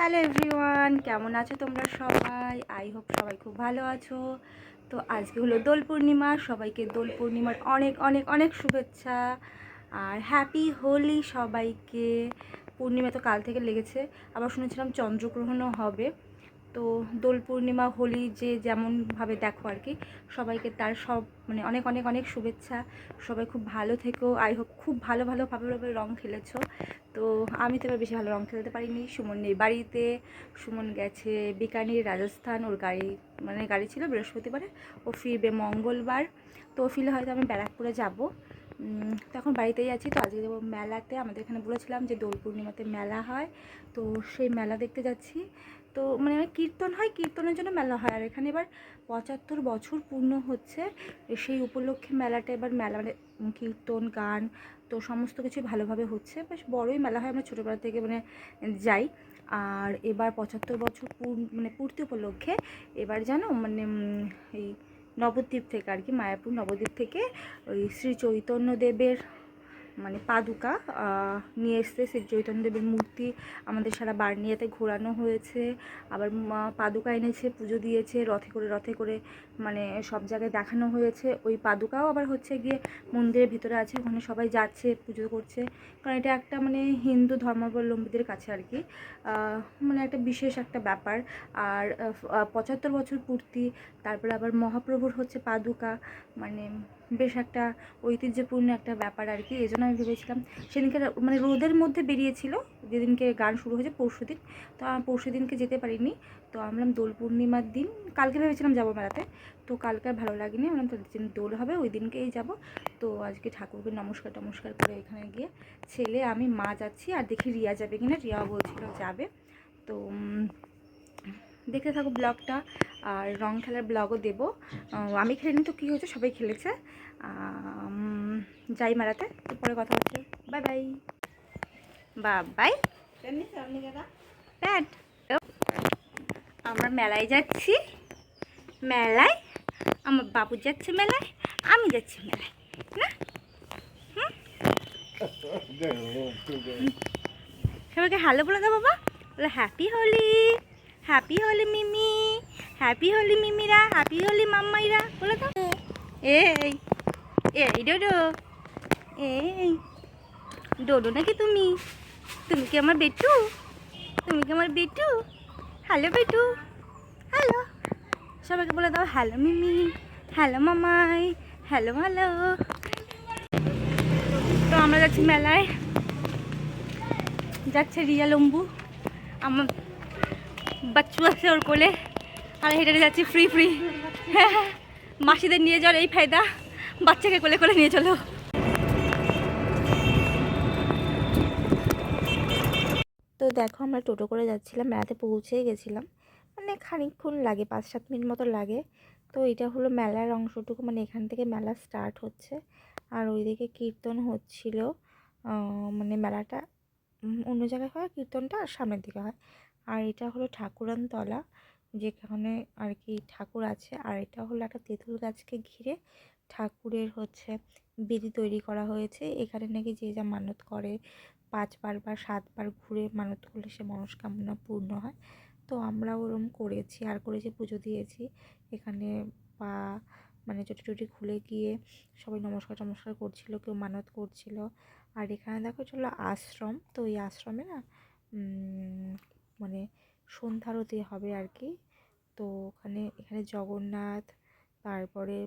Hello everyone কেমন আছো তোমরা সবাই? আই হোপ সবাই খুব ভালো আছো। তো আজকে হলো দোল পূর্ণিমা। সবাইকে দোল পূর্ণিমার অনেক অনেক অনেক শুভেচ্ছা। আর হ্যাপি হোলি সবাইকে। পূর্ণিমা তো কাল থেকে লেগেছে। আবার শুনেছিলাম চন্দ্রগ্রহণও হবে। তো দোল পূর্ণিমা, হোলি যে যেমনভাবে দেখো আর কি, সবাইকে তার সব মানে অনেক অনেক অনেক শুভেচ্ছা। সবাই খুব ভালো থেকো। আই হোপ খুব ভালো ভালো ভাবে ভাবে রং খেলেছো। তো আমি তো এবার বেশি ভালো রং খেলতে পারিনি। সুমন নেই বাড়িতে। সুমন গেছে বিকানির রাজস্থান। ওর গাড়ি মানে গাড়ি ছিল বৃহস্পতিবারে। ও ফিরবে মঙ্গলবার। তো ও ফিরলে হয়তো আমি ব্যারাকপুরে যাব। তো এখন বাড়িতেই আছি। তো আজকে যাব মেলাতে। আমাদের এখানে বলেছিলাম যে দোল পূর্ণিমাতে মেলা হয়। তো সেই মেলা দেখতে যাচ্ছি। তো মানে কীর্তন হয়, কীর্তনের জন্য মেলা হয়। আর এখানে এবার পঁচাত্তর বছর পূর্ণ হচ্ছে। সেই উপলক্ষে মেলাটা এবার মেলা মানে কীর্তন, গান তো সমস্ত কিছুই ভালোভাবে হচ্ছে। বেশ বড়ই মেলা হয়, আমরা ছোটোবেলা থেকে মানে যাই। আর এবার পঁচাত্তর বছর মানে পূর্তি উপলক্ষে এবার জানো মানে এই নবদ্বীপ থেকে আর কি, মায়াপুর নবদ্বীপ থেকে ওই শ্রী চৈতন্যদেবের মানে পাদুকা নিয়ে এসছে শ্রী চৈতন্যদেবের মূর্তি। আমাদের সারা বার্নিয়াতে ঘোরানো হয়েছে। আবার পাদুকা এনেছে, পুজো দিয়েছে, রথে করে রথে করে মানে সব জায়গায় দেখানো হয়েছে। ওই পাদুকাও আবার হচ্ছে গিয়ে মন্দিরের ভিতরে আছে, ওখানে সবাই যাচ্ছে, পুজো করছে। কারণ এটা একটা মানে হিন্দু ধর্মাবলম্বীদের কাছে আর কি মানে একটা বিশেষ একটা ব্যাপার। আর পঁচাত্তর বছর পূর্তি, তারপরে আবার মহাপ্রভুর হচ্ছে পাদুকা মানে বেশ একটা ঐতিহ্যপূর্ণ একটা ব্যাপার আর কি এই জন্য আমি ভেবেছিলাম সেদিনকে মানে রোদের মধ্যে বেরিয়েছিল, যেদিনকে গান শুরু হয়েছে পরশু দিন, তো পরশু দিনকে যেতে পারিনি, তো আমরা দোল পূর্ণিমার দিন, কালকে ভেবেছিলাম যাব মেলাতে, তো কালকে আর ভালো লাগেনি আমরা তো যেদিন দোল হবে ওই দিনকেই যাব, তো আজকে ঠাকুরকে নমস্কার টমস্কার করে এখানে গিয়ে ছেলে, আমি, মা যাচ্ছি, আর দেখি রিয়া যাবে কিনা রিয়া বলছিল যাবে, তো দেখতে থাকো ব্লগটা আর রং খেলার ব্লগও দেবো। আমি খেলিনি তো কী হয়েছে? সবাই খেলেছে। যাই মেলাতে তো পরে কথা হচ্ছে। Bye bye. বাই। প্যাট। আমরা মেলায় যাচ্ছি। মেলায় আমার বাবু যাচ্ছে মেলায় আমি যাচ্ছি মেলায় না? সবাইকে হ্যালো বলে দাও বাবা। Happy Holi happy Holi Mimi happy Holi মিমিরা happy Holi মাম্মাইরা বলে দাও এই এই ডোডো এই ডোডো নাকি তুমি তুমি কি আমার বেটু তুমি কি আমার বেটু হ্যালো বেটু হ্যালো সবাইকে বলে দাও হ্যালো মিমি হ্যালো মামাই হ্যালো হ্যালো তো আমরা যাচ্ছি মেলায়। যাচ্ছে রিয়া লম্বু। আমার বাচ্চু আছে ওর কোলে। আর হেঁটে হেঁটে যাচ্ছি ফ্রি ফ্রি মাসিদের নিয়ে যাওয়ার এই ফায়দা, বাচ্চাকে কোলে কোলে নিয়ে চলো। তো দেখো, আমরা টোটো করে যাচ্ছিলাম, মেলাতে পৌঁছেই গেছিলাম। মানে খানিকক্ষণ লাগে, পাঁচ, সাত মিনিট মতো লাগে। তো এটা হলো মেলার অংশটুকু মানে এখান থেকে মেলা স্টার্ট হচ্ছে। আর ওইদিকে কীর্তন হচ্ছিল মানে মেলাটা অন্য জায়গায় হয় কীর্তনটা, আর সামনের দিকে হয়। আর এটা হলো ঠাকুরানতলা যেখানে আর কি ঠাকুর আছে। আর এটা হলো একটা তেঁতুল গাছকে ঘিরে ঠাকুরের হচ্ছে বেদি তৈরি করা হয়েছে। এখানে নাকি যে যা মানত করে, পাঁচবার বা সাতবার ঘুরে মানত করলে সে মনস্কামনা পূর্ণ হয়। তো আমরা ওরম করেছি, আর করেছি, পুজো দিয়েছি। এখানে পা মানে চটি টটি খুলে গিয়ে সবাই নমস্কার টমস্কার করছিল, কেউ মানত করছিল। আর এখানে দেখো চলো আশ্রম, তো ওই আশ্রমে না মানে সন্ধ্যারতি হবে আর কি তো ওখানে, এখানে জগন্নাথ, তারপরে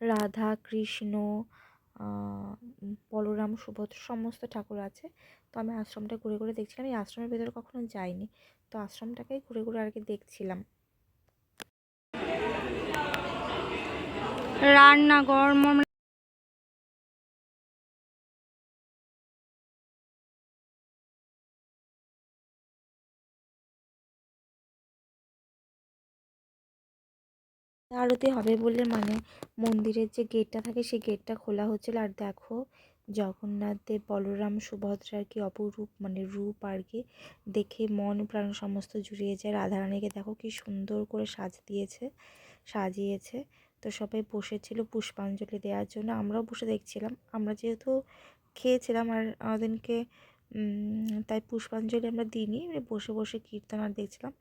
রাধা, কৃষ্ণ বলরাম, সুভদ্র সমস্ত ঠাকুর আছে। তো আমি আশ্রমটা ঘুরে ঘুরে দেখছিলাম। এই আশ্রমের ভেতরে কখনো যাইনি। তো আশ্রমটাকেই ঘুরে ঘুরে আর কি দেখছিলাম। রান্না গরম আরতি হবে বলে মানে মন্দিরের যে গেটটা থাকে সেই গেটটা খোলা হচ্ছিল। আর দেখো জগন্নাথ দেব, বলরাম সুভদ্রার কি অপরূপ মানে রূপ আর কি দেখে মন প্রাণ সমস্ত জুড়িয়ে যায়। রাধারানীকে দেখো কি সুন্দর করে সাজ দিয়েছে, সাজিয়েছে। তো সবাই বসেছিল পুষ্পাঞ্জলি দেওয়ার জন্য। আমরাও বসে দেখছিলাম। আমরা যেহেতু খেয়েছিলাম আর আমাদেরকে তাই পুষ্পাঞ্জলি আমরা দিইনি। মানে বসে বসে কীর্তন আর দেখছিলাম।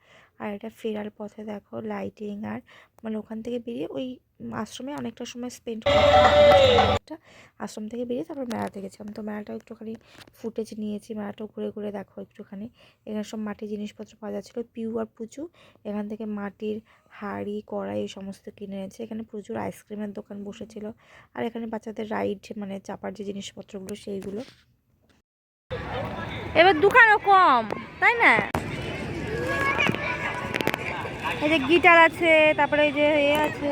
আর এটা ফেরার পথে দেখো লাইটিং আর মানে ওখান থেকে বেরিয়ে ওই আশ্রমে অনেকটা সময় স্পেন্ড অনেকটা আশ্রম থেকে বেরিয়ে তারপর মেলাতে গেছিলাম। তো মেলাটাও একটুখানি ফুটেজ নিয়েছি। মেলাটাও ঘুরে ঘুরে দেখো একটুখানি। এখানে সব মাটির জিনিসপত্র পাওয়া যাচ্ছিল পিউ আর পুচু। এখান থেকে মাটির হাঁড়ি, কড়াই এই সমস্ত কিনে এনেছে। এখানে প্রচুর আইসক্রিমের দোকান বসেছিল। আর এখানে বাচ্চাদের রাইড মানে চাপার যে জিনিসপত্রগুলো সেইগুলো। এবার দোকানও কম, তাই না? এই যে গিটার আছে, তারপরে এই যে এ আছে।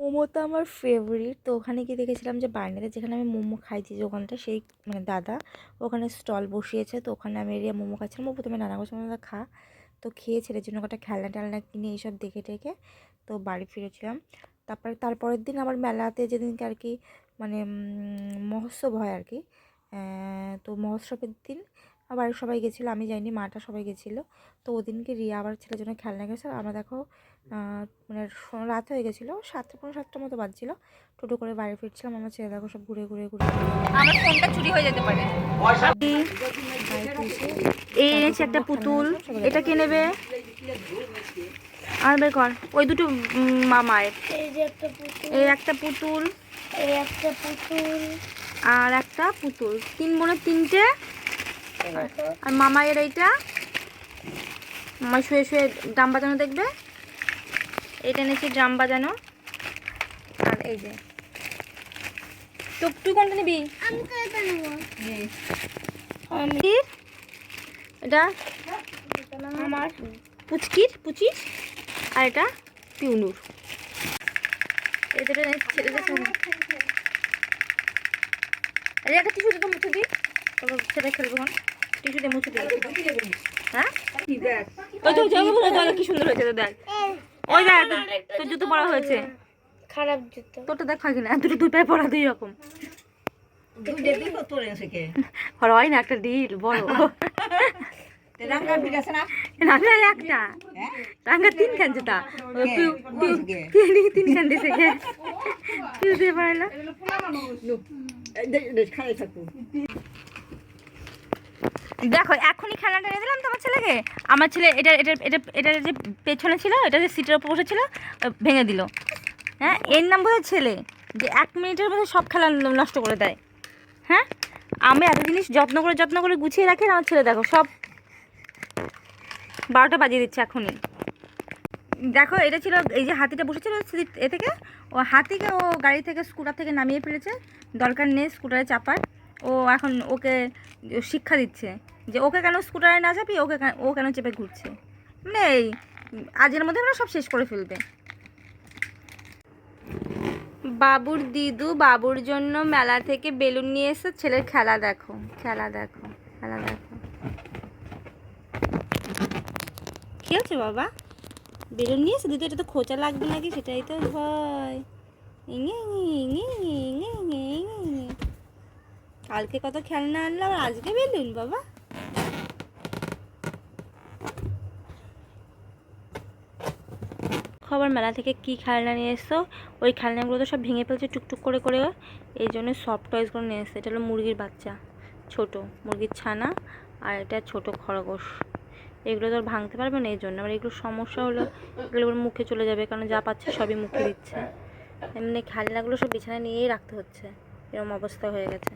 মোমো তো আমার ফেভারিট তো ওখানে গিয়ে দেখেছিলাম যে বাইরেতে যেখানে আমি মোমো খাইছি যে ওখানটা সেই মানে দাদা ওখানে স্টল বসিয়েছে। তো ওখানে আমি এরিয়া মোমো খাচ্ছিলাম। ও প্রথমে নানা বছর খা। তো খেয়ে ছেলের জন্য কটা খেলনা টেলনা কিনে এইসব দেখে টেখে তো বাড়ি ফিরেছিলাম। তারপরে, তারপরের দিন আবার মেলাতে যেদিনকে আর কি মানে মহোৎসব হয় আর কি তো মহোৎসবের দিন আবার সবাই গেছিল, আমি যাইনি, মাটা সবাই গেছিল। তো ওদিনকে রিয়া আবার ছেলের জন্য খেলনা গেছে আমরা দেখো মানে রাত হয়ে গেছিল সাতটা পনেরো সাতটার মতো বাজছিলো। টোটো করে বাড়ি ফিরছিলাম আমার ছেলে দেখো সব ঘুরে ঘুরে ঘুরে। আমার ফোনটা চুরি হয়ে যেতে পারে। এই এনেছি একটা পুতুল। এটা কে নেবে? আর বের কর। ওই দুটো মামায়ের এই একটা পুতুল। এই একটা পুতুল। এই একটা পুতুল। আর একটা পুতুল। তিন বোনের তিনটে। আর মামায়ের এইটা। মামা শুয়ে শুয়ে ড্রাম বাজানো দেখবে। এইটা এনেছি ড্রাম বাজানো। আর এই যে। তো তুই কোনটা নিবি? আমি তো এটা? এটা আমার পুচকির পুচির আর এটা পিউনুর। এই দুটো ছেলেদের। এই একটা টিস্যু দিতে মুছে দিই। তারপর ছেলে খেলবে টিস্যু দিয়ে মুছে দিই হ্যাঁ? ওই তো যাব কি সুন্দর হয়েছে দেখ। ওই দেখ তোর জুতো পরা হয়েছে। খারাপ জুতো। তোরটা দেখ খাকি না দুটো দুই পায়ে পরা দুই রকম। হয় না একটা ডিল বড়। রাঙ্গা একটা। রাঙা তিন খান জুতা। কে? বয়স কে? তিন খান দিছে কে? কেউ দিয়ে দেখো, এখনই খেলাটা এনে দিলাম তোমার ছেলেকে। আমার ছেলে এটা এটা এটা এটা যে পেছনে ছিল, এটা যে সিটের ওপর বসেছিল ভেঙে দিল। হ্যাঁ এর নাম বোধহয় ছেলে, যে এক মিনিটের মধ্যে সব খেলা নষ্ট করে দেয়। হ্যাঁ? আমি এত জিনিস যত্ন করে যত্ন করে গুছিয়ে রাখি আমার ছেলে দেখো, সব বারোটা বাজিয়ে দিচ্ছে এখনই। দেখো, এটা ছিল এই যে হাতিটা বসেছিল এ থেকে, ও হাতিকে ও গাড়ি থেকে, স্কুটার থেকে নামিয়ে ফেলেছে। দরকার নেই, স্কুটারে চাপার। ও এখন ওকে শিক্ষা দিচ্ছে যে ওকে কেন স্কুটারে না চাপি ওকে ও কেন চেপে ঘুরছে? মানে এই আজের মধ্যে আমরা সব শেষ করে ফেলবে। বাবুর দিদু বাবুর জন্য মেলা থেকে বেলুন নিয়ে এসে ছেলের খেলা দেখো খেলা দেখো খেলা দেখো। কি হচ্ছে বাবা? বেলুন নিয়ে এসে দিদি এটা তো খোঁচা লাগবে নাকি? সেটাই তো ভয়। ইঙে কালকে কত খেলনা আনলাম আর আজকে বেলুন, বাবা। খবর মেলা থেকে কি খেলনা নিয়ে এসছো? ওই খেলনাগুলো তো সব ভেঙে ফেলছে টুকটুক করে করে। এই জন্য সফট টয়েসগুলো নিয়ে এসছে। এটা হলো মুরগির বাচ্চা। ছোট মুরগির ছানা আর এটা ছোট খরগোশ। এগুলো তো ভাঙতে পারবে না এই জন্য। আবার এগুলো সমস্যা হলো, এগুলো মুখে চলে যাবে। কারণ যা পাচ্ছে সবই মুখে দিচ্ছে। এমনি খেলনাগুলো সব বিছানায় নিয়েই রাখতে হচ্ছে। এরকম অবস্থা হয়ে গেছে।